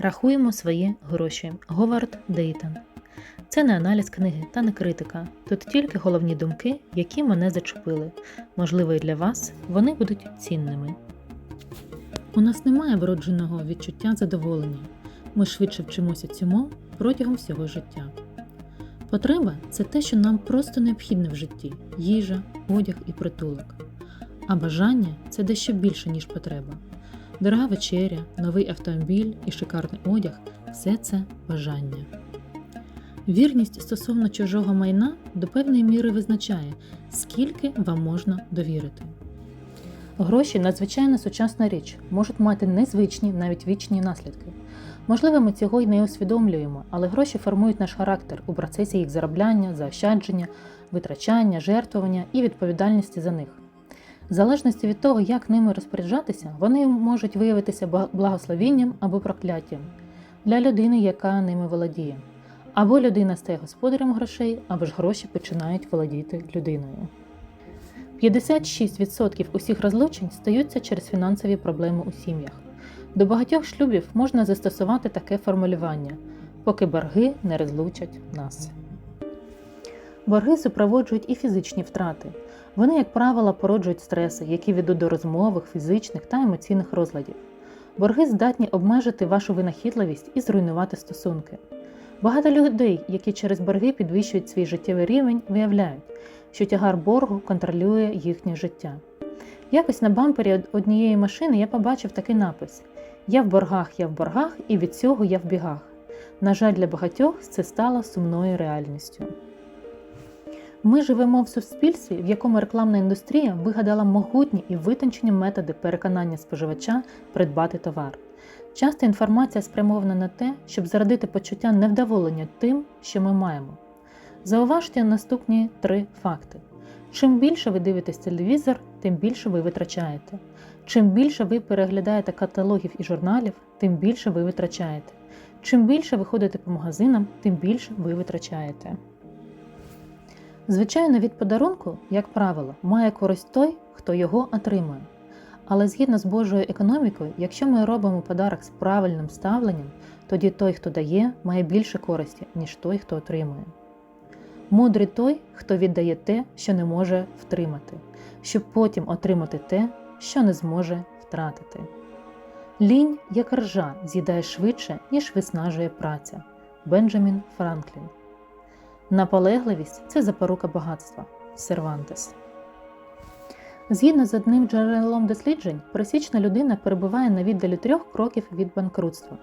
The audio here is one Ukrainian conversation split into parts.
Рахуємо свої гроші. Говард Дейтон. Це не аналіз книги та не критика. Тут тільки головні думки, які мене зачепили. Можливо, і для вас вони будуть цінними. У нас немає вродженого відчуття задоволення. Ми швидше вчимося цьому протягом всього життя. Потреба це те, що нам просто необхідне в житті їжа, одяг і притулок. А бажання це дещо більше, ніж потреба. Дорога вечеря, новий автомобіль і шикарний одяг все це бажання. Вірність стосовно чужого майна до певної міри визначає, скільки вам можна довірити. Гроші надзвичайно сучасна річ, можуть мати незвичні, навіть вічні наслідки. Можливо, ми цього й не усвідомлюємо, але гроші формують наш характер у процесі їх заробляння, заощадження, витрачання, жертвування і відповідальності за них. В залежності від того, як ними розпоряджатися, вони можуть виявитися благословінням або прокляттям для людини, яка ними володіє. Або людина стає господарем грошей, або ж гроші починають володіти людиною. 56% усіх розлучень стаються через фінансові проблеми у сім'ях. До багатьох шлюбів можна застосувати таке формулювання, поки борги не розлучать нас. Борги супроводжують і фізичні втрати. Вони, як правило, породжують стреси, які ведуть до розмових, фізичних та емоційних розладів. Борги здатні обмежити вашу винахідливість і зруйнувати стосунки. Багато людей, які через борги підвищують свій життєвий рівень, виявляють, що тягар боргу контролює їхнє життя. Якось на бампері однієї машини я побачив такий напис: Я в боргах, я в боргах, і від цього я в бігах. На жаль, для багатьох це стало сумною реальністю. Ми живемо в суспільстві, в якому рекламна індустрія вигадала могутні і витончені методи переконання споживача придбати товар. Часто інформація спрямована на те, щоб зародити почуття невдоволення тим, що ми маємо. Зауважте наступні три факти: чим більше ви дивитесь телевізор, тим більше ви витрачаєте. Чим більше ви переглядаєте каталогів і журналів, тим більше ви витрачаєте. Чим більше ви ходите по магазинам, тим більше ви витрачаєте. Звичайно, від подарунку, як правило, має користь той, хто його отримує. Але згідно з Божою економікою, якщо ми робимо подарок з правильним ставленням, тоді той, хто дає, має більше користі, ніж той, хто отримує. Мудрий той, хто віддає те, що не може втримати, щоб потім отримати те, що не зможе втратити. Лінь, як ржа, з'їдає швидше, ніж виснажує праця. Бенджамін Франклін. Наполегливість це запорука багатства. Сервантес. Згідно з одним джерелом досліджень, пересічна людина перебуває на віддалі трьох кроків від банкрутства.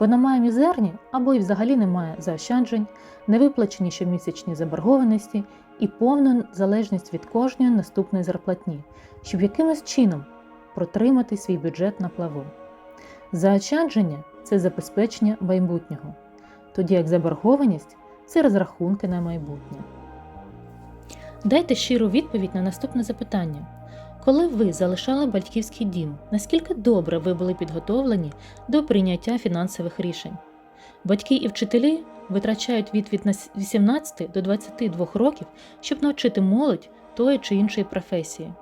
Вона має мізерні або й взагалі не має заощаджень, невиплачені щомісячні заборгованості і повну залежність від кожної наступної зарплатні, щоб якимось чином протримати свій бюджет на плаву. Заощадження це забезпечення майбутнього, тоді як заборгованість це розрахунки на майбутнє. Дайте щиру відповідь на наступне запитання. Коли ви залишали батьківський дім, наскільки добре ви були підготовлені до прийняття фінансових рішень? Батьки і вчителі витрачають від, від 18 до 22 років, щоб навчити молодь тої чи іншої професії,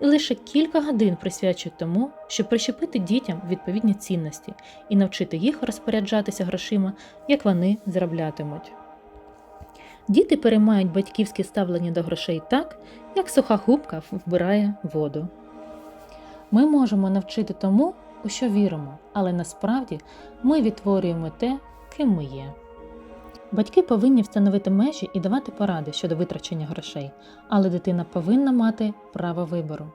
і лише кілька годин присвячують тому, щоб прищепити дітям відповідні цінності і навчити їх розпоряджатися грошима, як вони зароблятимуть. Діти переймають батьківське ставлення до грошей так, як суха губка вбирає воду. Ми можемо навчити тому, у що віримо, але насправді ми відтворюємо те, ким ми є. Батьки повинні встановити межі і давати поради щодо витрачення грошей, але дитина повинна мати право вибору.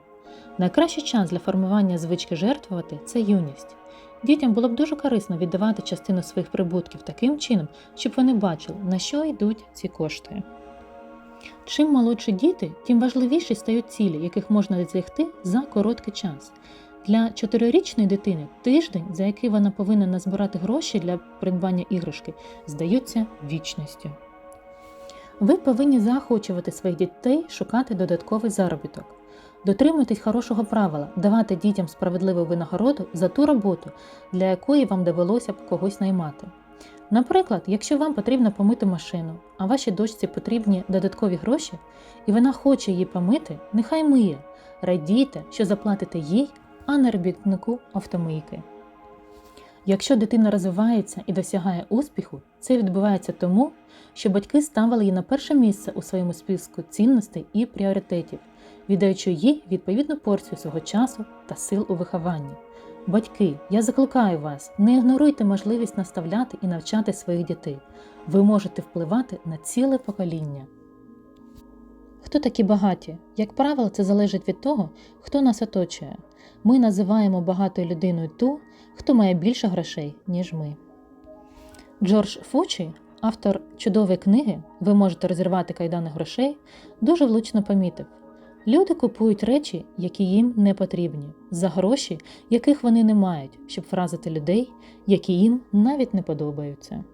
Найкращий час для формування звички жертвувати це юність. Дітям було б дуже корисно віддавати частину своїх прибутків таким чином, щоб вони бачили, на що йдуть ці кошти. Чим молодші діти, тим важливіші стають цілі, яких можна досягти за короткий час. Для чотирирічної дитини тиждень, за який вона повинна назбирати гроші для придбання іграшки, здаються вічністю. Ви повинні заохочувати своїх дітей шукати додатковий заробіток. Дотримуйтесь хорошого правила давати дітям справедливу винагороду за ту роботу, для якої вам довелося б когось наймати. Наприклад, якщо вам потрібно помити машину, а вашій дочці потрібні додаткові гроші, і вона хоче її помити, нехай миє. Радійте, що заплатите їй, а не робітнику автомийки. Якщо дитина розвивається і досягає успіху, це відбувається тому, що батьки ставили її на перше місце у своєму списку цінностей і пріоритетів, віддаючи їй відповідну порцію свого часу та сил у вихованні. Батьки, я закликаю вас, не ігноруйте можливість наставляти і навчати своїх дітей. Ви можете впливати на ціле покоління. Хто такі багаті? Як правило, це залежить від того, хто нас оточує. Ми називаємо багатою людиною ту, хто має більше грошей, ніж ми. Джордж Фучі, автор чудової книги Ви можете розірвати кайдани грошей, дуже влучно помітив. Люди купують речі, які їм не потрібні, за гроші, яких вони не мають, щоб вразити людей, які їм навіть не подобаються.